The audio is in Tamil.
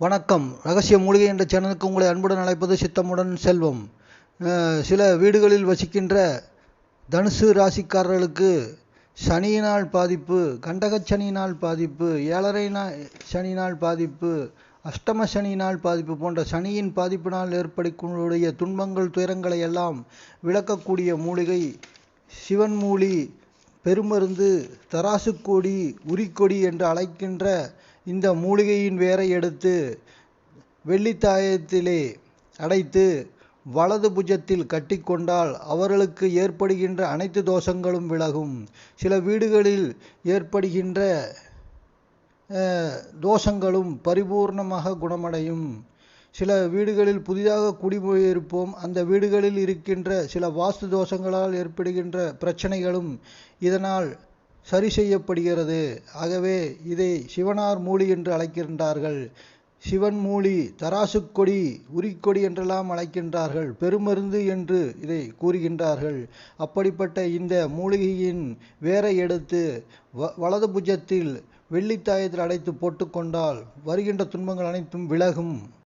வணக்கம். ரகசிய மூலிகை என்ற சேனலுக்கு உங்களை அன்புடன் அழைப்பது சித்தமுடன் செல்வம். சில வீடுகளில் வசிக்கின்ற தனுசு ராசிக்காரர்களுக்கு சனியினால் பாதிப்பு கண்டகச் சனியினால் பாதிப்பு ஏழரை சனியினால் பாதிப்பு அஷ்டம சனியினால் பாதிப்பு போன்ற சனியின் பாதிப்பினால் ஏற்படக்கூடிய துன்பங்கள் துயரங்களை எல்லாம் விளக்கக்கூடிய மூலிகை சிவன் மூலி பெருமருந்து தராசுக்கொடி உரிக்கொடி என்று அழைக்கின்ற இந்த மூலிகையின் வேரை எடுத்து வெள்ளித்தாயத்திலே அடைத்து வலது புஜத்தில் கட்டிக்கொண்டால் அவர்களுக்கு ஏற்படுகின்ற அனைத்து தோஷங்களும் விலகும். சில வீடுகளில் ஏற்படுகின்ற தோஷங்களும் பரிபூர்ணமாக குணமடையும். சில வீடுகளில் புதிதாக குடிபோயிருப்போம் அந்த வீடுகளில் இருக்கின்ற சில வாஸ்து தோஷங்களால் ஏற்படுகின்ற பிரச்சனைகளும் இதனால் சரி செய்யப்படுகிறது. ஆகவே இதை சிவனார் மூலி என்று அழைக்கின்றார்கள். சிவன் மூலி தராசுக்கொடி உரிக்கொடி என்றெல்லாம் அழைக்கின்றார்கள். பெருமருந்து என்று இதை கூறுகின்றார்கள். அப்படிப்பட்ட இந்த மூலிகையின் வேரை எடுத்து வ வலது புஜத்தில் வெள்ளித்தாயத்தில் அடைத்து போட்டுக்கொண்டால் வருகின்ற துன்பங்கள் அனைத்தும் விலகும்.